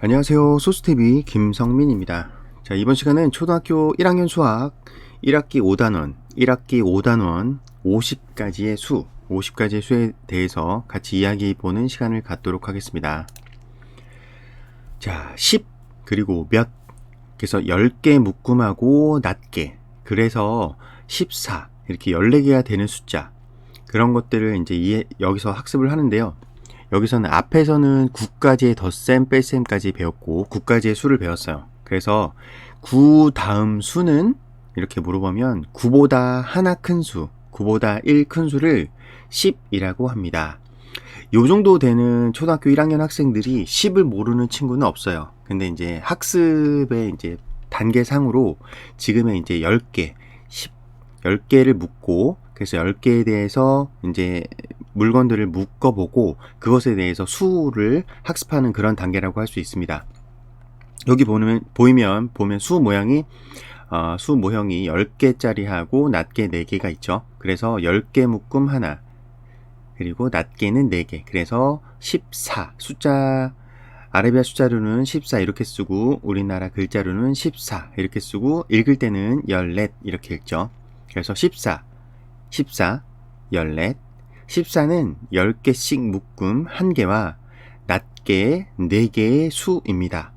안녕하세요. 소스TV 김성민입니다. 자, 이번 시간은 초등학교 1학년 수학 1학기 5단원, 1학기 5단원 50가지의 수, 50가지의 수에 대해서 같이 이야기 보는 시간을 갖도록 하겠습니다. 자, 10, 그리고 몇, 그래서 10개 묶음하고 낮게, 그래서 14, 이렇게 14개가 되는 숫자, 그런 것들을 이제 여기서 학습을 하는데요. 여기서는 앞에서는 9가지의 덧셈, 뺄셈까지 배웠고 9가지의 수를 배웠어요. 그래서 9 다음 수는 이렇게 물어보면 9보다 하나 큰 수, 9보다 1 큰 수를 10이라고 합니다. 요 정도 되는 초등학교 1학년 학생들이 10을 모르는 친구는 없어요. 근데 이제 학습의 이제 단계상으로 지금의 이제 10개, 10, 10개를 묻고 그래서 10개에 대해서 이제 물건들을 묶어보고 그것에 대해서 수를 학습하는 그런 단계라고 할 수 있습니다. 여기 보면, 보이면, 보면 수 모양이, 어, 수 모형이 10개짜리 하고 낮게 4개가 있죠. 그래서 10개 묶음 하나, 그리고 낮게는 4개. 그래서 14. 숫자, 아라비아 숫자로는 14 이렇게 쓰고, 우리나라 글자로는 14 이렇게 쓰고, 읽을 때는 14 이렇게 읽죠. 그래서 14, 14, 14, 14는 10개씩 묶음 1개와 낮게 4개의 수입니다.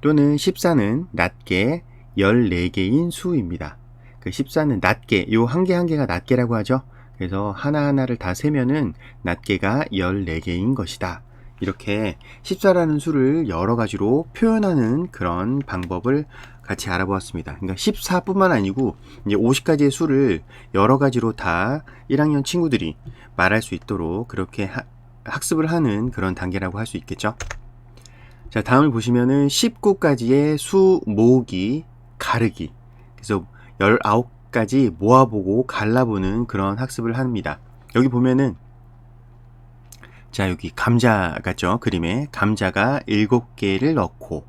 또는 14는 낮게 14개인 수입니다. 그 14는 낮게, 요 한 개 한 개가 낮게라고 하죠. 그래서 하나하나를 다 세면은 낮게가 14개인 것이다. 이렇게 14라는 수를 여러 가지로 표현하는 그런 방법을 같이 알아보았습니다. 그러니까 14뿐만 아니고 이제 50가지의 수를 여러 가지로 다 1학년 친구들이 말할 수 있도록 그렇게 하, 학습을 하는 그런 단계라고 할 수 있겠죠. 자, 다음을 보시면은 19가지의 수 모으기, 가르기. 그래서 19가지 모아보고 갈라보는 그런 학습을 합니다. 여기 보면은 자, 여기 감자 같죠? 그림에 감자가 7개를 넣고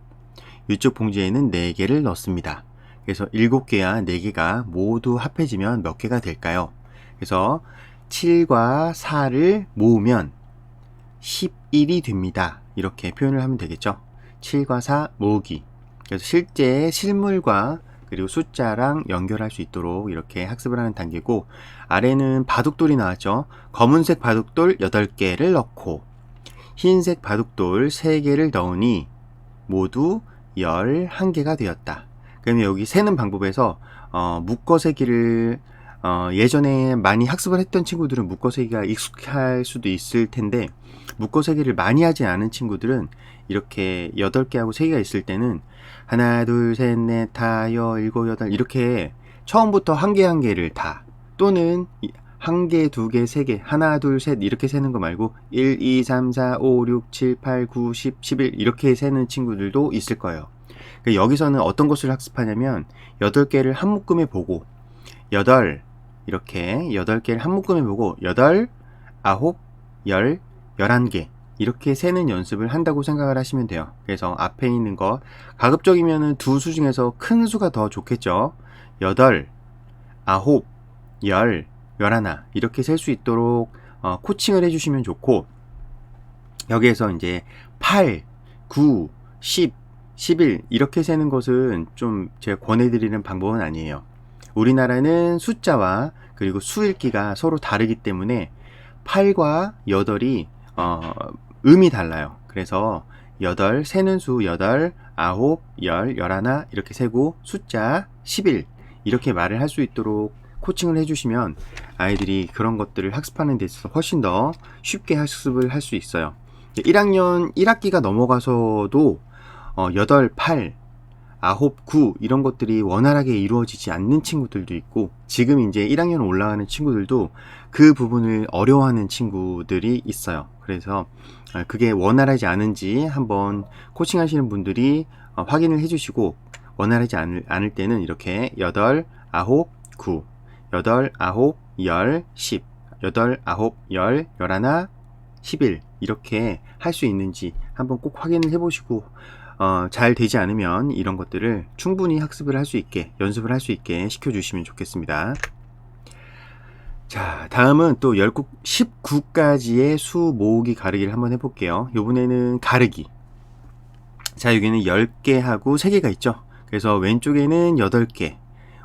위쪽 봉지에는 4개를 넣습니다. 그래서 7개와 4개가 모두 합해지면 몇 개가 될까요? 그래서 7과 4를 모으면 11이 됩니다. 이렇게 표현을 하면 되겠죠. 7과 4 모으기. 그래서 실제 실물과 그리고 숫자랑 연결할 수 있도록 이렇게 학습을 하는 단계고 아래는 바둑돌이 나왔죠. 검은색 바둑돌 8개를 넣고 흰색 바둑돌 3개를 넣으니 모두 11개가 되었다. 그러면 여기 세는 방법에서 어, 묶어 세기를 어, 예전에 많이 학습을 했던 친구들은 묶어 세기가 익숙할 수도 있을 텐데 묶어 세기를 많이 하지 않은 친구들은 이렇게 8개하고 3개가 있을 때는 하나, 둘, 셋, 넷, 다, 여, 일곱, 여덟 이렇게 처음부터 한 개 한 개를 다 또는 한 개, 두 개, 세 개, 하나, 둘, 셋 이렇게 세는 거 말고 1, 2, 3, 4, 5, 6, 7, 8, 9, 10, 11 이렇게 세는 친구들도 있을 거예요. 그러니까 여기서는 어떤 것을 학습하냐면 8개를 한 묶음에 보고 8 이렇게 8개를 한 묶음에 보고 8, 9, 10, 11개 이렇게 세는 연습을 한다고 생각을 하시면 돼요. 그래서 앞에 있는 거 가급적이면 두 수 중에서 큰 수가 더 좋겠죠. 8, 9, 10, 11 이렇게 셀 수 있도록 어, 코칭을 해주시면 좋고 여기에서 이제 8, 9, 10, 11 이렇게 세는 것은 좀 제가 권해드리는 방법은 아니에요. 우리나라는 숫자와 그리고 수읽기가 서로 다르기 때문에 8과 8이 어, 음이 달라요. 그래서 8 세는 수 8, 9, 10, 11 이렇게 세고 숫자 11 이렇게 말을 할 수 있도록 코칭을 해주시면 아이들이 그런 것들을 학습하는 데 있어서 훨씬 더 쉽게 학습을 할 수 있어요. 1학년 1학기가 넘어가서도 어, 8, 8, 9, 9 이런 것들이 원활하게 이루어지지 않는 친구들도 있고 지금 이제 1학년 올라가는 친구들도 그 부분을 어려워하는 친구들이 있어요. 그래서 어, 그게 원활하지 않은지 한번 코칭 하시는 분들이 어, 확인을 해주시고 원활하지 않을, 않을 때는 이렇게 8, 9, 9 8, 9, 10, 10 8, 9, 10, 11, 11 이렇게 할 수 있는지 한번 꼭 확인을 해보시고 어, 잘 되지 않으면 이런 것들을 충분히 학습을 할 수 있게 연습을 할 수 있게 시켜주시면 좋겠습니다. 자, 다음은 또 19가지의 수 모으기 가르기를 한번 해볼게요. 이번에는 가르기. 자, 여기는 10개하고 3개가 있죠. 그래서 왼쪽에는 8개,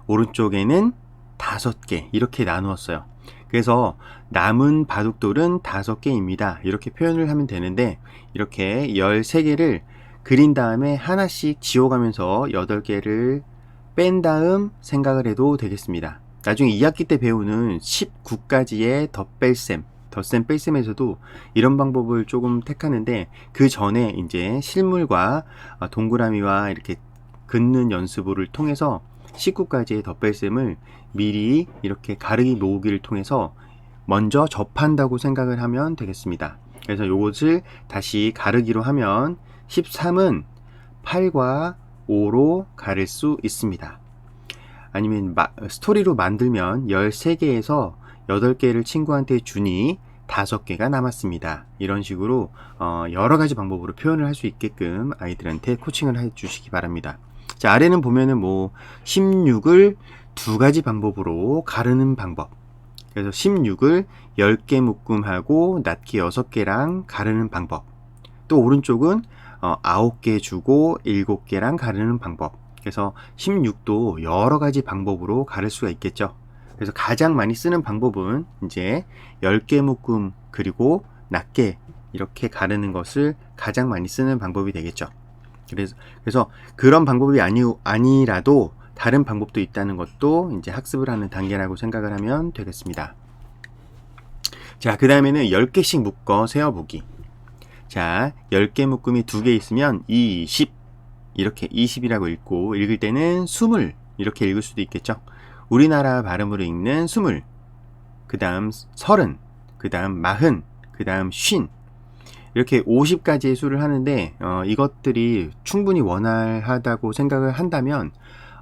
오른쪽에는 5개 이렇게 나누었어요. 그래서 남은 바둑돌은 5개입니다. 이렇게 표현을 하면 되는데 이렇게 13개를 그린 다음에 하나씩 지워가면서 8개를 뺀 다음 생각을 해도 되겠습니다. 나중에 2학기 때 배우는 19가지의 덧뺄셈, 덧셈 뺄셈에서도 이런 방법을 조금 택하는데 그 전에 이제 실물과 어, 동그라미와 이렇게 긋는 연습을 통해서 19가지의 덧뺄셈을 미리 이렇게 가르기 모으기를 통해서 먼저 접한다고 생각을 하면 되겠습니다. 그래서 이것을 다시 가르기로 하면 13은 8과 5로 가를 수 있습니다. 아니면 마- 스토리로 만들면 13개에서 8개를 친구한테 주니 5개가 남았습니다. 이런 식으로 어, 여러 가지 방법으로 표현을 할 수 있게끔 아이들한테 코칭을 해 주시기 바랍니다. 자, 아래는 보면은 뭐 16을 두 가지 방법으로 가르는 방법. 그래서 16을 10개 묶음하고 낱개 6개랑 가르는 방법. 또 오른쪽은 어, 9개 주고 7개랑 가르는 방법. 그래서 16도 여러 가지 방법으로 가를 수가 있겠죠. 그래서 가장 많이 쓰는 방법은 이제 10개 묶음 그리고 낱개 이렇게 가르는 것을 가장 많이 쓰는 방법이 되겠죠. 그래서, 그래서 그런 방법이 아니, 아니라도 다른 방법도 있다는 것도 이제 학습을 하는 단계라고 생각을 하면 되겠습니다. 자, 그 다음에는 10개씩 묶어 세어보기. 자, 10개 묶음이 2개 있으면 20 이렇게 20이라고 읽고 읽을 때는 20 이렇게 읽을 수도 있겠죠. 우리나라 발음으로 읽는 20, 그 다음 30, 그 다음 40, 그 다음 50 이렇게 50가지의 수를 하는데 어, 이것들이 충분히 원활하다고 생각을 한다면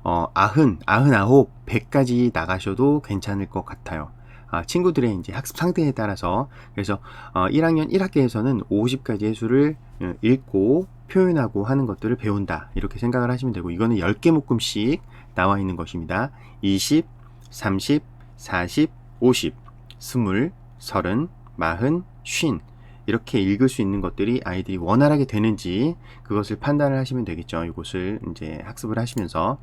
어, 90, 99, 100까지 나가셔도 괜찮을 것 같아요. 아, 친구들의 이제 학습 상태에 따라서 그래서 어, 1학년 1학기에서는 50가지의 수를 어, 읽고 표현하고 하는 것들을 배운다 이렇게 생각을 하시면 되고 이거는 10개 묶음씩 나와 있는 것입니다. 20, 30, 40, 50, 20, 30, 40, 50 이렇게 읽을 수 있는 것들이 아이들이 원활하게 되는지 그것을 판단을 하시면 되겠죠. 이것을 이제 학습을 하시면서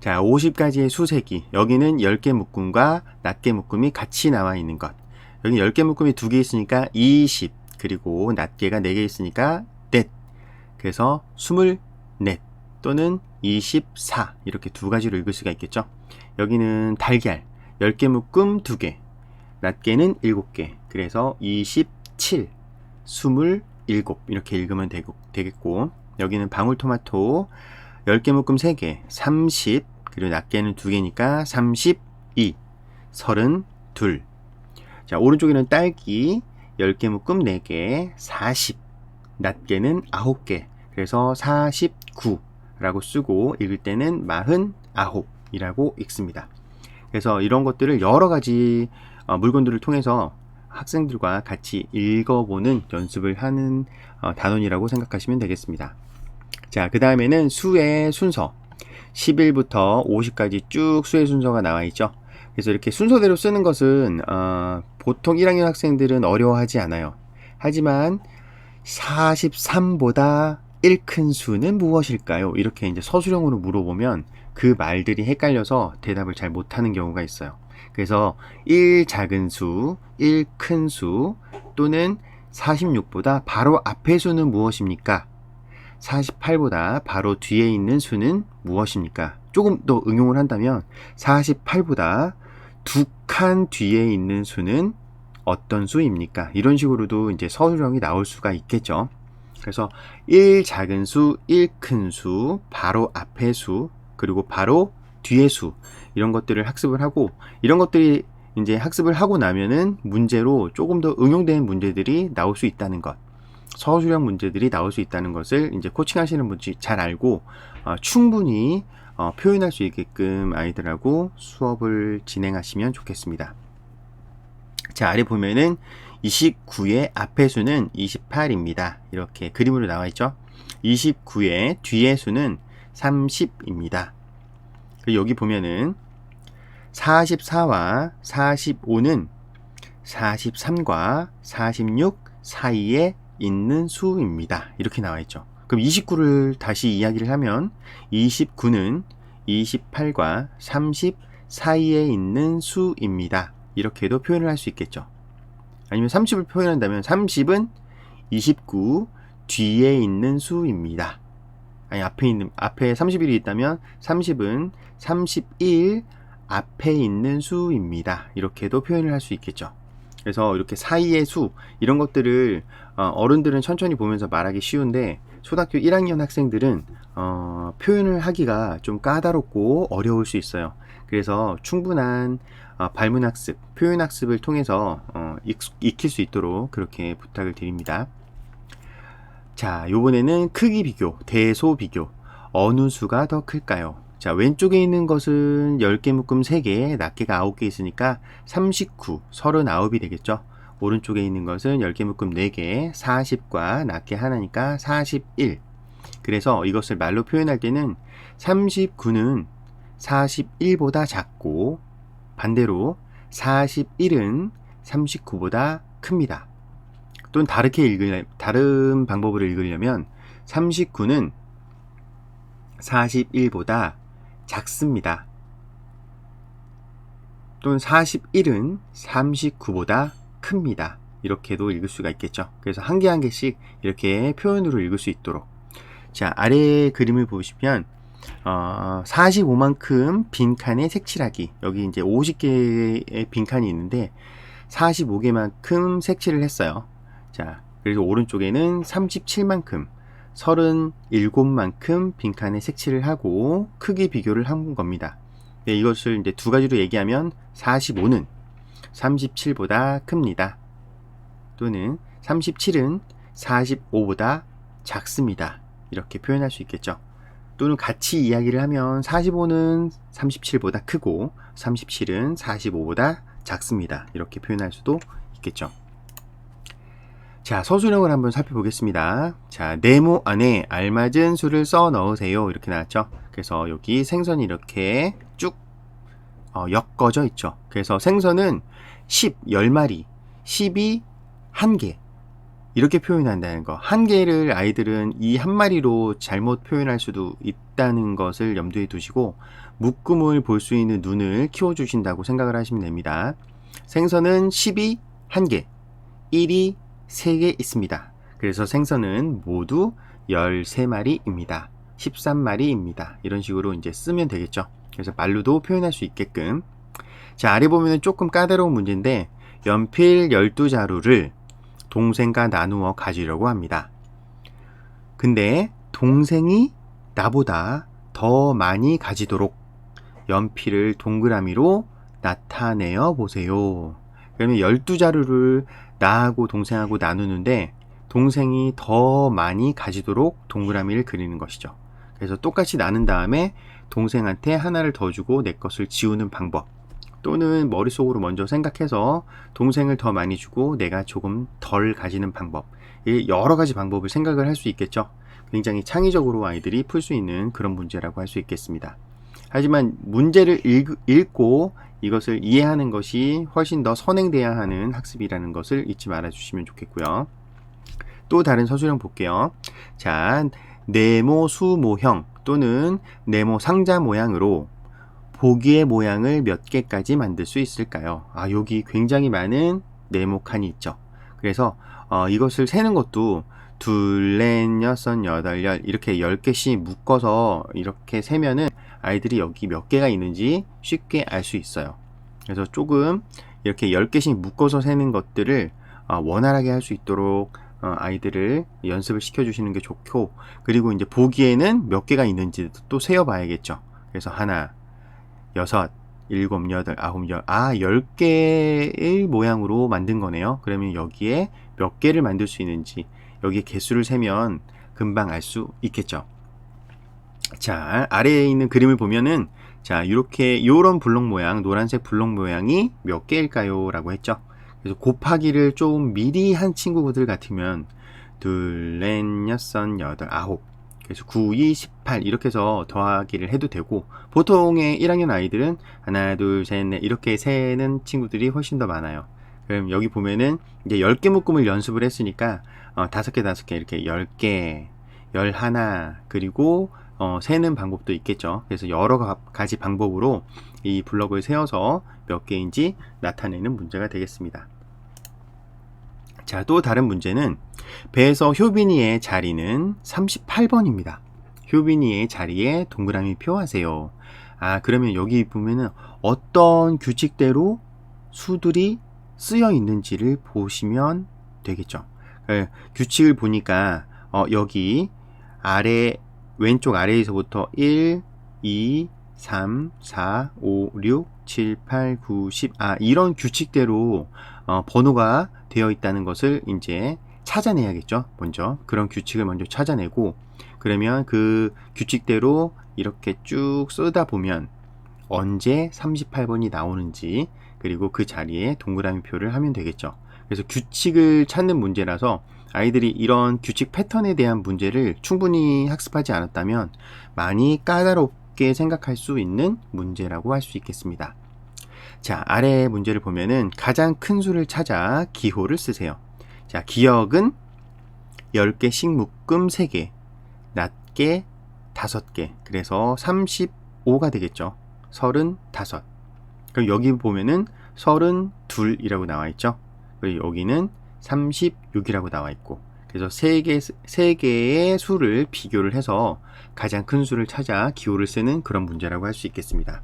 자, 50가지의 수세기. 여기는 10개 묶음과 낱개 묶음이 같이 나와 있는 것. 여기 10개 묶음이 2개 있으니까 20. 그리고 낱개가 4개 있으니까 넷. 그래서 24 또는 24. 이렇게 두 가지로 읽을 수가 있겠죠. 여기는 달걀. 10개 묶음 2개. 낱개는 7개. 그래서 27, 27 이렇게 읽으면 되고, 되겠고 여기는 방울토마토 10개 묶음 3개, 30, 그리고 낱개는 2개니까 32, 32. 자, 오른쪽에는 딸기 10개 묶음 4개, 40, 낱개는 9개. 그래서 49라고 쓰고 읽을 때는 49이라고 읽습니다. 그래서 이런 것들을 여러 가지 어, 물건들을 통해서 학생들과 같이 읽어보는 연습을 하는 어, 단원이라고 생각하시면 되겠습니다. 자, 그 다음에는 수의 순서. 10일부터 50까지 쭉 수의 순서가 나와 있죠. 그래서 이렇게 순서대로 쓰는 것은 어, 보통 1학년 학생들은 어려워하지 않아요. 하지만 43보다 1큰 수는 무엇일까요? 이렇게 이제 서술형으로 물어보면 그 말들이 헷갈려서 대답을 잘 못하는 경우가 있어요. 그래서 1 작은 수, 1 큰 수 또는 46보다 바로 앞의 수는 무엇입니까? 48보다 바로 뒤에 있는 수는 무엇입니까? 조금 더 응용을 한다면 48보다 두 칸 뒤에 있는 수는 어떤 수입니까? 이런 식으로도 이제 서술형이 나올 수가 있겠죠. 그래서 1 작은 수, 1 큰 수, 바로 앞의 수, 그리고 바로 뒤의 수 이런 것들을 학습을 하고 이런 것들이 이제 학습을 하고 나면은 문제로 조금 더 응용되는 문제들이 나올 수 있다는 것. 서술형 문제들이 나올 수 있다는 것을 이제 코칭하시는 분들이 잘 알고 어, 충분히 어, 표현할 수 있게끔 아이들하고 수업을 진행하시면 좋겠습니다. 자, 아래 보면은 29의 앞의 수는 28입니다. 이렇게 그림으로 나와 있죠. 29의 뒤의 수는 30입니다. 그리고 여기 보면은 44와 45는 43과 46 사이에 있는 수입니다. 이렇게 나와 있죠. 그럼 29를 다시 이야기를 하면 29는 28과 30 사이에 있는 수입니다. 이렇게도 표현을 할 수 있겠죠. 아니면 30을 표현한다면 30은 29 뒤에 있는 수입니다. 아니 앞에 있는 앞에 31이 있다면 30은 31 앞에 있는 수입니다. 이렇게도 표현을 할 수 있겠죠. 그래서 이렇게 사이의 수 이런 것들을 어, 어른들은 천천히 보면서 말하기 쉬운데 초등학교 1학년 학생들은 어, 표현을 하기가 좀 까다롭고 어려울 수 있어요. 그래서 충분한 어, 발문 학습, 표현 학습을 통해서 어, 익, 익힐 수 있도록 그렇게 부탁을 드립니다. 자, 요번에는 크기 비교, 대소 비교. 어느 수가 더 클까요? 자, 왼쪽에 있는 것은 10개 묶음 3개, 낱개가 9개 있으니까 39, 39이 되겠죠? 오른쪽에 있는 것은 10개 묶음 4개, 40과 낱개 하나니까 41. 그래서 이것을 말로 표현할 때는 39는 41보다 작고 반대로 41은 39보다 큽니다. 또는 다르게 읽으려, 다른 방법으로 읽으려면 39는 41보다 작습니다. 또는 41은 39보다 큽니다. 이렇게도 읽을 수가 있겠죠. 그래서 한 개 한 개씩 이렇게 표현으로 읽을 수 있도록. 자, 아래 그림을 보시면 어, 45만큼 빈칸에 색칠하기. 여기 이제 50개의 빈칸이 있는데 45개만큼 색칠을 했어요. 자, 그래서 오른쪽에는 37만큼 37만큼 빈칸에 색칠을 하고 크기 비교를 한 겁니다. 네, 이것을 이제 두 가지로 얘기하면 45는 37보다 큽니다. 또는 37은 45보다 작습니다. 이렇게 표현할 수 있겠죠. 또는 같이 이야기를 하면 45는 37보다 크고 37은 45보다 작습니다. 이렇게 표현할 수도 있겠죠. 자, 서술형을 한번 살펴보겠습니다. 자, 네모 안에 알맞은 수를 써 넣으세요. 이렇게 나왔죠. 그래서 여기 생선이 이렇게 쭉 어, 엮어져 있죠. 그래서 생선은 10, 10마리, 10이 1개. 이렇게 표현한다는 거. 한 개를 아이들은 이 한 마리로 잘못 표현할 수도 있다는 것을 염두에 두시고 묶음을 볼 수 있는 눈을 키워주신다고 생각을 하시면 됩니다. 생선은 10이 1개, 1이 3개 있습니다. 그래서 생선은 모두 13마리입니다. 13마리입니다. 이런 식으로 이제 쓰면 되겠죠. 그래서 말로도 표현할 수 있게끔. 자, 아래 보면은 조금 까다로운 문제인데 연필 12자루를 동생과 나누어 가지려고 합니다. 근데 동생이 나보다 더 많이 가지도록 연필을 동그라미로 나타내어 보세요. 그러면 12자루를 나하고 동생하고 나누는데 동생이 더 많이 가지도록 동그라미를 그리는 것이죠. 그래서 똑같이 나눈 다음에 동생한테 하나를 더 주고 내 것을 지우는 방법. 또는 머릿속으로 먼저 생각해서 동생을 더 많이 주고 내가 조금 덜 가지는 방법. 여러 가지 방법을 생각을 할 수 있겠죠. 굉장히 창의적으로 아이들이 풀 수 있는 그런 문제라고 할 수 있겠습니다. 하지만 문제를 읽, 고 이것을 이해하는 것이 훨씬 더 선행돼야 하는 학습이라는 것을 잊지 말아 주시면 좋겠고요. 또 다른 서술형 볼게요. 자, 네모 수 모형 또는 네모 상자 모양으로 보기의 모양을 몇 개까지 만들 수 있을까요? 아, 여기 굉장히 많은 네모 칸이 있죠. 그래서 어, 이것을 세는 것도 둘, 넷, 여섯, 여덟, 열 이렇게 열 개씩 묶어서 이렇게 세면은 아이들이 여기 몇 개가 있는지 쉽게 알 수 있어요. 그래서 조금 이렇게 열 개씩 묶어서 세는 것들을 어, 원활하게 할 수 있도록 어, 아이들을 연습을 시켜주시는 게 좋고 그리고 이제 보기에는 몇 개가 있는지 또 세어봐야겠죠. 그래서 하나, 여섯, 일곱, 여덟, 아홉, 열, 아, 열 개의 모양으로 만든 거네요. 그러면 여기에 몇 개를 만들 수 있는지, 여기 개수를 세면 금방 알 수 있겠죠. 자, 아래에 있는 그림을 보면은, 자, 이렇게, 요런 블록 모양, 노란색 블록 모양이 몇 개일까요? 라고 했죠. 그래서 곱하기를 좀 미리 한 친구들 같으면, 둘, 넷, 여섯, 여덟, 아홉. 그래서 9, 2, 18 이렇게 해서 더하기를 해도 되고 보통의 1학년 아이들은 하나, 둘, 셋, 넷 이렇게 세는 친구들이 훨씬 더 많아요. 그럼 여기 보면은 이제 10개 묶음을 연습을 했으니까 어, 5개, 5개 이렇게 10개, 열하나 그리고 어, 세는 방법도 있겠죠. 그래서 여러 가- 가지 방법으로 이 블럭을 세워서 몇 개인지 나타내는 문제가 되겠습니다. 자, 또 다른 문제는 배에서 효빈이의 자리는 38번입니다. 효빈이의 자리에 동그라미 표하세요. 아, 그러면 여기 보면은 어떤 규칙대로 수들이 쓰여 있는지를 보시면 되겠죠. 예, 규칙을 보니까 어, 여기 아래 왼쪽 아래에서부터 1, 2, 3, 4, 5, 6, 7, 8, 9, 10. 아, 이런 규칙대로 어, 번호가 되어 있다는 것을 이제 찾아내야겠죠. 먼저 그런 규칙을 먼저 찾아내고 그러면 그 규칙대로 이렇게 쭉 쓰다 보면 언제 38번이 나오는지 그리고 그 자리에 동그라미 표를 하면 되겠죠. 그래서 규칙을 찾는 문제라서 아이들이 이런 규칙 패턴에 대한 문제를 충분히 학습하지 않았다면 많이 까다롭게 생각할 수 있는 문제라고 할 수 있겠습니다. 자, 아래 문제를 보면은 가장 큰 수를 찾아 기호를 쓰세요. 자, 기억은 10개씩 묶음 3개, 낮게 5개. 그래서 35가 되겠죠. 35. 그럼 여기 보면은 32이라고 나와 있죠. 그리고 여기는 36이라고 나와 있고. 그래서 세 개의 수를 비교를 해서 가장 큰 수를 찾아 기호를 쓰는 그런 문제라고 할 수 있겠습니다.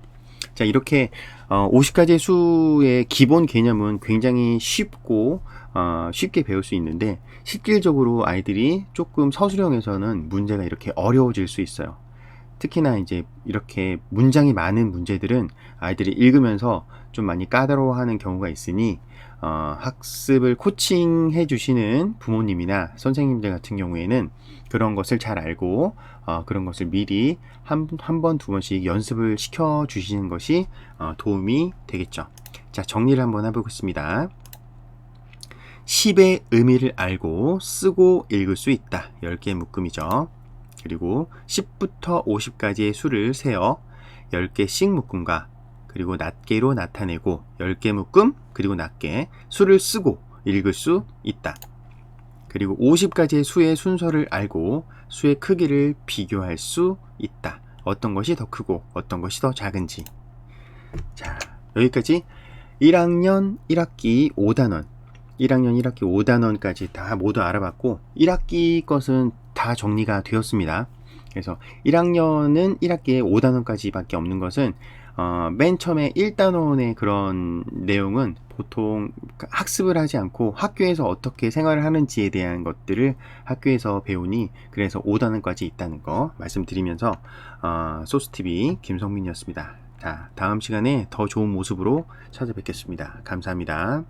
자, 이렇게 어, 50가지의 수의 기본 개념은 굉장히 쉽고 어, 쉽게 배울 수 있는데 실질적으로 아이들이 조금 서술형에서는 문제가 이렇게 어려워질 수 있어요. 특히나 이제 이렇게 문장이 많은 문제들은 아이들이 읽으면서 좀 많이 까다로워하는 경우가 있으니 어, 학습을 코칭해 주시는 부모님이나 선생님들 같은 경우에는 그런 것을 잘 알고 어, 그런 것을 미리 한, 한 번, 두 번씩 연습을 시켜 주시는 것이 어, 도움이 되겠죠. 자, 정리를 한번 해보겠습니다. 10의 의미를 알고 쓰고 읽을 수 있다. 10개의 묶음이죠. 그리고 10부터 50까지의 수를 세어 10개씩 묶음과 그리고 낱개로 나타내고 10개 묶음 그리고 낱개 수를 쓰고 읽을 수 있다. 그리고 50가지의 수의 순서를 알고 수의 크기를 비교할 수 있다. 어떤 것이 더 크고 어떤 것이 더 작은지. 자, 여기까지 1학년 1학기 5단원 1학년 1학기 5단원까지 다 모두 알아봤고 1학기 것은 다 정리가 되었습니다. 그래서 1학년은 1학기에 5단원까지밖에 없는 것은 어, 맨 처음에 1단원의 그런 내용은 보통 학습을 하지 않고 학교에서 어떻게 생활을 하는지에 대한 것들을 학교에서 배우니 그래서 5단원까지 있다는 거 말씀드리면서 어, 소스TV 김성민이었습니다. 자, 다음 시간에 더 좋은 모습으로 찾아뵙겠습니다. 감사합니다.